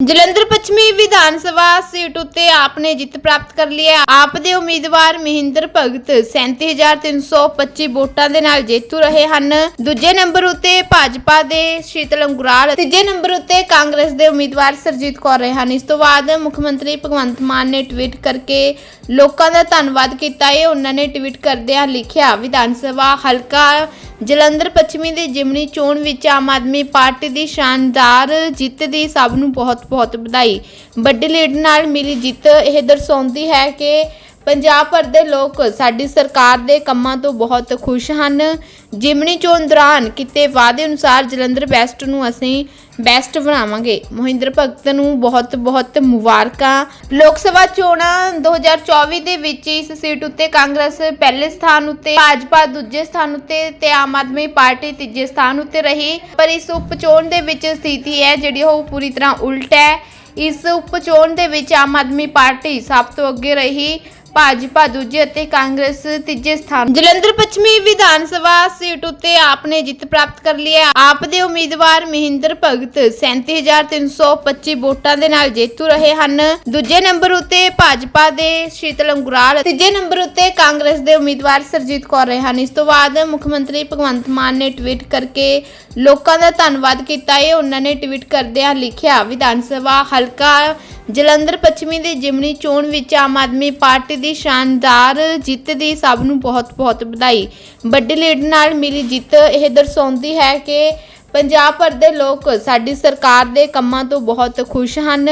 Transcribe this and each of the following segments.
ਜਲੰਧਰ ਪੱਛਮੀ ਵਿਧਾਨ ਸਭਾ ਸੀਟ ਉੱਤੇ ਆਪ ਨੇ ਜਿੱਤ ਪ੍ਰਾਪਤ ਕਰ ਲਈ ਹੈ। ਆਪ ਦੇ ਉਮੀਦਵਾਰ ਮਹਿੰਦਰ ਭਗਤ 37325 ਵੋਟਾਂ ਦੇ ਨਾਲ ਜੇਤੂ ਰਹੇ ਹਨ। ਦੂਜੇ ਨੰਬਰ ਉੱਤੇ ਭਾਜਪਾ ਦੇ ਸ਼ੀਤਲ ਅੰਗੁਰਾਲ, ਤੀਜੇ ਨੰਬਰ ਉੱਤੇ ਕਾਂਗਰਸ ਦੇ ਉਮੀਦਵਾਰ ਸਰਜੀਤ ਕੌਰ ਰਹੇ ਹਨ। ਇਸ ਤੋਂ ਬਾਅਦ ਮੁੱਖ ਮੰਤਰੀ ਭਗਵੰਤ ਮਾਨ ਨੇ ਟਵੀਟ ਕਰਕੇ ਲੋਕਾਂ ਦਾ ਧੰਨਵਾਦ ਕੀਤਾ। ਹੈ ਉਹਨਾਂ ਨੇ ਟਵੀਟ ਕਰਦਿਆਂ ਲਿਖਿਆ, ਵਿਧਾਨ ਸਭਾ ਹਲਕਾ ਜਲੰਧਰ ਪੱਛਮੀ ਦੇ ਜਿਮਨੀ ਚੋਣ ਵਿੱਚ ਆਮ ਆਦਮੀ ਪਾਰਟੀ ਦੀ ਸ਼ਾਨਦਾਰ ਜਿੱਤ ਦੀ ਸਭ ਨੂੰ ਬਹੁਤ-ਬਹੁਤ ਵਧਾਈ। ਵੱਡੀ ਲੀਡ ਨਾਲ ਮਿਲੀ ਜਿੱਤ, ਇਹ ਦਰਸਾਉਂਦੀ ਹੈ ਕਿ ਪੰਜਾਬ ਭਰ ਦੇ ਲੋਕ ਸਾਡੀ ਸਰਕਾਰ ਦੇ ਕੰਮਾਂ ਤੋਂ ਬਹੁਤ ਖੁਸ਼ ਹਨ। ਜਿਮਨੀ ਚੋਣ ਦੌਰਾਨ ਕੀਤੇ ਵਾਅਦੇ ਅਨੁਸਾਰ ਜਲੰਧਰ ਵੈਸਟ ਨੂੰ ਅਸੀਂ ਬੈਸਟ ਬਣਾਵਾਂਗੇ। ਮੋਹਿੰਦਰ ਭਗਤ ਨੂੰ ਬਹੁਤ-ਬਹੁਤ ਮੁਬਾਰਕਾਂ। ਲੋਕ ਸਭਾ ਚੋਣਾਂ 2024 ਦੇ ਵਿੱਚ ਇਸ ਸੀਟ ਉੱਤੇ ਕਾਂਗਰਸ ਪਹਿਲੇ ਸਥਾਨ ਉੱਤੇ, ਭਾਜਪਾ ਦੂਜੇ ਸਥਾਨ ਉੱਤੇ ਤੇ ਆਮ ਆਦਮੀ ਪਾਰਟੀ ਤੀਜੇ ਸਥਾਨ ਉੱਤੇ ਰਹੀ। ਪਰ ਇਸ ਉਪਚੋਣ ਦੇ ਵਿੱਚ ਸਥਿਤੀ ਹੈ ਜਿਹੜੀ ਉਹ ਪੂਰੀ ਤਰ੍ਹਾਂ ਉਲਟ ਹੈ। ਇਸ ਉਪਚੋਣ ਦੇ ਵਿੱਚ ਆਮ ਆਦਮੀ ਪਾਰਟੀ ਸਭ ਤੋਂ ਅੱਗੇ ਰਹੀ। ਭਾਜਪਾ ਦੂਜੇ ਅਤੇ ਕਾਂਗਰਸ ਤੀਜੇ ਸਥਾਨ ਜਲੰਧਰ ਪੱਛਮੀ ਵਿਧਾਨ ਸਭਾ ਸੀਟ ਉੱਤੇ ਆਪ ਨੇ ਜਿੱਤ ਪ੍ਰਾਪਤ ਕਰ ਲਈ ਹੈ। ਆਪ ਦੇ ਉਮੀਦਵਾਰ ਮਹਿੰਦਰ ਭਗਤ 37325 ਵੋਟਾਂ ਦੇ ਨਾਲ ਜੇਤੂ ਰਹੇ ਹਨ। ਦੂਜੇ ਨੰਬਰ ਉੱਤੇ ਭਾਜਪਾ ਦੇ ਸ਼ੀਤਲ ਅੰਗੁਰਾਲ, ਤੀਜੇ ਨੰਬਰ ਉੱਤੇ ਕਾਂਗਰਸ ਦੇ ਉਮੀਦਵਾਰ ਸਰਜੀਤ ਕੌਰ ਰਹੇ ਹਨ। ਇਸ ਤੋਂ ਬਾਅਦ ਮੁੱਖ ਮੰਤਰੀ ਭਗਵੰਤ ਮਾਨ ਨੇ ਟਵੀਟ ਕਰਕੇ ਲੋਕਾਂ ਦਾ ਧੰਨਵਾਦ ਕੀਤਾ। ਹੈ ਉਹਨਾਂ ਨੇ ਟਵੀਟ ਕਰਦਿਆਂ ਲਿਖਿਆ, ਵਿਧਾਨ ਸਭਾ ਹਲਕਾ ਜਲੰਧਰ ਪੱਛਮੀ ਦੇ ਜਿਮਨੀ ਚੋਣ ਵਿੱਚ ਆਮ ਆਦਮੀ ਪਾਰਟੀ ਦੀ ਸ਼ਾਨਦਾਰ ਜਿੱਤ ਦੀ ਸਭ ਨੂੰ ਬਹੁਤ-ਬਹੁਤ ਵਧਾਈ। ਵੱਡੀ ਲੀਡ ਨਾਲ ਮਿਲੀ ਜਿੱਤ, ਇਹ ਦਰਸਾਉਂਦੀ ਹੈ ਕਿ ਪੰਜਾਬ ਭਰ ਦੇ ਲੋਕ ਸਾਡੀ ਸਰਕਾਰ ਦੇ ਕੰਮਾਂ ਤੋਂ ਬਹੁਤ ਖੁਸ਼ ਹਨ।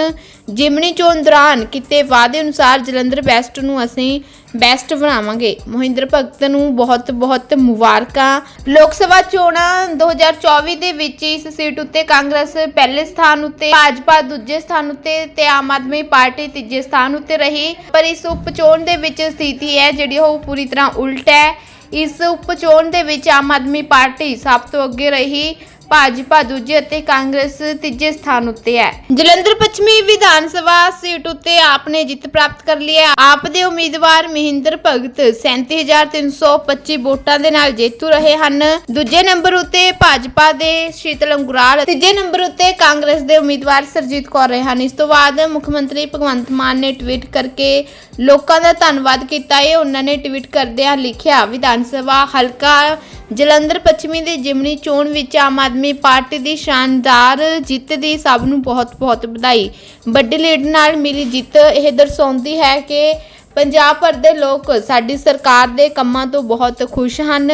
ਜਿਮਨੀ ਚੋਣ ਦੌਰਾਨ ਕੀਤੇ ਵਾਅਦੇ ਅਨੁਸਾਰ ਜਲੰਧਰ ਵੈਸਟ ਨੂੰ ਅਸੀਂ ਬੈਸਟ ਬਣਾਵਾਂਗੇ। ਮੋਹਿੰਦਰ ਭਗਤ ਨੂੰ ਬਹੁਤ-ਬਹੁਤ ਮੁਬਾਰਕਾਂ। ਲੋਕ ਸਭਾ ਚੋਣਾਂ 2024 ਦੇ ਵਿੱਚ ਇਸ ਸੀਟ ਉੱਤੇ ਕਾਂਗਰਸ ਪਹਿਲੇ ਸਥਾਨ ਉੱਤੇ, ਭਾਜਪਾ ਦੂਜੇ ਸਥਾਨ ਉੱਤੇ ਤੇ ਆਮ ਆਦਮੀ ਪਾਰਟੀ ਤੀਜੇ ਸਥਾਨ ਉੱਤੇ ਰਹੀ। ਪਰ ਇਸ ਉਪਚੋਣ ਦੇ ਵਿੱਚ ਸਥਿਤੀ ਹੈ ਜਿਹੜੀ ਉਹ ਪੂਰੀ ਤਰ੍ਹਾਂ ਉਲਟ ਹੈ। ਇਸ ਉਪਚੋਣ ਦੇ ਵਿੱਚ ਆਮ ਆਦਮੀ ਪਾਰਟੀ ਸਭ ਤੋਂ ਅੱਗੇ ਰਹੀ। ਭਾਜਪਾ ਦੂਜੇ ਅਤੇ ਕਾਂਗਰਸ ਤੀਜੇ ਸਥਾਨ ਉੱਤੇ ਹੈ। ਜਲੰਧਰ ਪੱਛਮੀ ਵਿਧਾਨ ਸਭਾ ਸੀਟ ਉੱਤੇ ਆਪ ਨੇ ਜਿੱਤ ਪ੍ਰਾਪਤ ਕਰ ਲਈ ਹੈ। ਆਪ ਦੇ ਉਮੀਦਵਾਰ ਮਹਿੰਦਰ ਭਗਤ 37325 ਵੋਟਾਂ ਦੇ ਨਾਲ ਜੇਤੂ ਰਹੇ ਹਨ। ਦੂਜੇ ਨੰਬਰ ਉੱਤੇ ਭਾਜਪਾ ਦੇ ਸ਼ੀਤਲ ਅੰਗੁਰਾਲ, ਤੀਜੇ ਨੰਬਰ ਉੱਤੇ ਕਾਂਗਰਸ ਦੇ ਉਮੀਦਵਾਰ ਸਰਜੀਤ ਕੌਰ ਰਹੇ ਹਨ। ਇਸ ਤੋਂ ਬਾਅਦ ਮੁੱਖ ਮੰਤਰੀ ਭਗਵੰਤ ਮਾਨ ਨੇ ਟਵੀਟ ਕਰਕੇ ਲੋਕਾਂ ਦਾ ਧੰਨਵਾਦ ਕੀਤਾ। ਹੈ ਉਹਨਾਂ ਨੇ ਟਵੀਟ ਕਰਦਿਆਂ ਲਿਖਿਆ, ਵਿਧਾਨ ਸਭਾ ਹਲਕਾ ਜਲੰਧਰ ਪੱਛਮੀ ਦੇ ਜਿਮਨੀ ਚੋਣ ਵਿੱਚ ਆਮ ਆਦਮੀ ਪਾਰਟੀ ਦੀ ਸ਼ਾਨਦਾਰ ਜਿੱਤ ਦੀ ਸਭ ਨੂੰ ਬਹੁਤ ਬਹੁਤ-ਬਹੁਤ ਵਧਾਈ। ਵੱਡੀ ਲੀਡ ਨਾਲ ਮਿਲੀ ਜਿੱਤ ਇਹ ਦਰਸਾਉਂਦੀ ਹੈ ਕਿ ਪੰਜਾਬ ਭਰ ਦੇ ਲੋਕ ਸਾਡੀ ਸਰਕਾਰ ਦੇ ਕੰਮਾਂ ਤੋਂ ਬਹੁਤ ਖੁਸ਼ ਹਨ।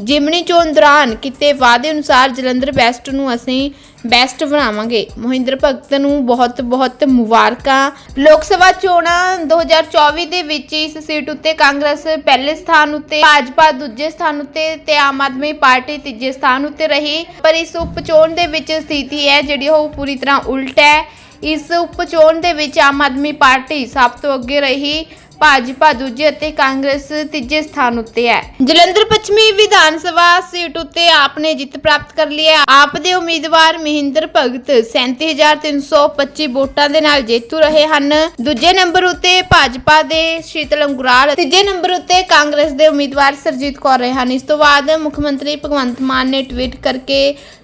ਜਿਮਨੀ ਚੋਣ ਦੌਰਾਨ ਕੀਤੇ ਵਾਅਦੇ ਅਨੁਸਾਰ ਜਲੰਧਰ ਵੈਸਟ ਨੂੰ ਅਸੀਂ ਬੈਸਟ ਬਣਾਵਾਂਗੇ। ਮੋਹਿੰਦਰ ਭਗਤ ਨੂੰ ਬਹੁਤ-ਬਹੁਤ ਮੁਬਾਰਕਾਂ। ਲੋਕ ਸਭਾ ਚੋਣਾਂ 2024 ਦੇ ਵਿੱਚ ਇਸ ਸੀਟ ਉੱਤੇ ਕਾਂਗਰਸ ਪਹਿਲੇ ਸਥਾਨ ਉੱਤੇ, ਭਾਜਪਾ ਦੂਜੇ ਸਥਾਨ ਉੱਤੇ ਤੇ ਆਮ ਆਦਮੀ ਪਾਰਟੀ ਤੀਜੇ ਸਥਾਨ ਉੱਤੇ ਰਹੀ। ਪਰ ਇਸ ਉਪਚੋਣ ਦੇ ਵਿੱਚ ਸਥਿਤੀ ਹੈ ਜਿਹੜੀ ਉਹ ਪੂਰੀ ਤਰ੍ਹਾਂ ਉਲਟ ਹੈ। ਇਸ ਉਪਚੋਣ ਦੇ ਵਿੱਚ ਆਮ ਆਦਮੀ ਪਾਰਟੀ ਸਭ ਤੋਂ ਅੱਗੇ ਰਹੀ। ਭਾਜਪਾ ਦੂਜੇ ਅਤੇ ਕਾਂਗਰਸ ਤੀਜੇ ਸਥਾਨ ਉੱਤੇ ਹੈ। ਜਲੰਧਰ ਪੱਛਮੀ ਵਿਧਾਨ ਸਭਾ ਸੀਟ ਉੱਤੇ ਆਪ ਨੇ ਜਿੱਤ ਪ੍ਰਾਪਤ ਕਰ ਲਈ ਹੈ। ਆਪ ਦੇ ਉਮੀਦਵਾਰ ਮਹਿੰਦਰ ਭਗਤ 37325 ਵੋਟਾਂ ਦੇ ਨਾਲ ਜੇਤੂ ਰਹੇ ਹਨ। ਦੂਜੇ ਨੰਬਰ ਉੱਤੇ ਭਾਜਪਾ ਦੇ ਸ਼ੀਤਲ ਅੰਗੁਰਾਲ, ਤੀਜੇ ਨੰਬਰ ਉੱਤੇ ਕਾਂਗਰਸ ਦੇ ਉਮੀਦਵਾਰ ਸਰਜੀਤ ਕੌਰ ਰਹੇ ਹਨ। ਇਸ ਤੋਂ ਬਾਅਦ ਮੁੱਖ ਮੰਤਰੀ ਭਗਵੰਤ ਮਾਨ ਨੇ ਟਵੀਟ ਕਰਕੇ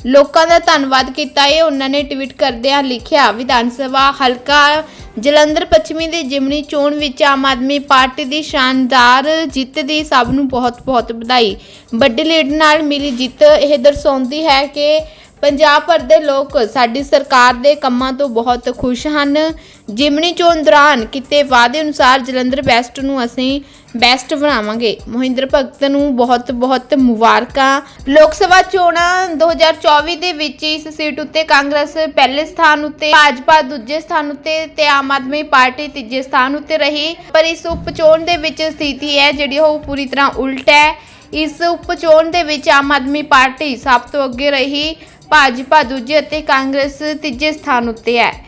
ਲੋਕਾਂ ਦਾ ਧੰਨਵਾਦ ਕੀਤਾ। ਹੈ ਉਹਨਾਂ ਨੇ ਟਵੀਟ ਕਰਦਿਆਂ ਲਿਖਿਆ, ਵਿਧਾਨ ਸਭਾ ਹਲਕਾ ਜਲੰਧਰ ਪੱਛਮੀ ਦੇ ਜਿਮਨੀ ਚੋਣ ਵਿੱਚ ਆਮ ਆਦਮੀ ਪਾਰਟੀ ਦੀ ਸ਼ਾਨਦਾਰ ਜਿੱਤ ਦੀ ਸਭ ਨੂੰ ਬਹੁਤ-ਬਹੁਤ ਵਧਾਈ। ਵੱਡੀ ਲੀਡ ਨਾਲ ਮਿਲੀ ਜਿੱਤ, ਇਹ ਦਰਸਾਉਂਦੀ ਹੈ ਕਿ ਪੰਜਾਬ ਭਰ ਦੇ ਲੋਕ ਸਾਡੀ ਸਰਕਾਰ ਦੇ ਕੰਮਾਂ ਤੋਂ ਬਹੁਤ ਖੁਸ਼ ਹਨ। ਜਿਮਨੀ ਚੋਣ ਦੌਰਾਨ ਕੀਤੇ ਵਾਅਦੇ ਅਨੁਸਾਰ ਜਲੰਧਰ ਵੈਸਟ ਨੂੰ ਅਸੀਂ ਬੈਸਟ ਬਣਾਵਾਂਗੇ। ਮੋਹਿੰਦਰ ਭਗਤ ਨੂੰ ਬਹੁਤ-ਬਹੁਤ ਮੁਬਾਰਕਾਂ। ਲੋਕ ਸਭਾ ਚੋਣਾਂ 2024 ਦੇ ਵਿੱਚ ਇਸ ਸੀਟ ਉੱਤੇ ਕਾਂਗਰਸ ਪਹਿਲੇ ਸਥਾਨ ਉੱਤੇ, ਭਾਜਪਾ ਦੂਜੇ ਸਥਾਨ ਉੱਤੇ ਤੇ ਆਮ ਆਦਮੀ ਪਾਰਟੀ ਤੀਜੇ ਸਥਾਨ ਉੱਤੇ ਰਹੀ। ਪਰ ਇਸ ਉਪਚੋਣ ਦੇ ਵਿੱਚ ਸਥਿਤੀ ਹੈ ਜਿਹੜੀ ਉਹ ਪੂਰੀ ਤਰ੍ਹਾਂ ਉਲਟ ਹੈ। ਇਸ ਉਪਚੋਣ ਦੇ ਵਿੱਚ ਆਮ ਆਦਮੀ ਪਾਰਟੀ ਸਭ ਤੋਂ ਅੱਗੇ ਰਹੀ। ਭਾਜਪਾ ਦੂਜੇ ਅਤੇ ਕਾਂਗਰਸ ਤੀਜੇ ਸਥਾਨ ਉੱਤੇ ਹੈ।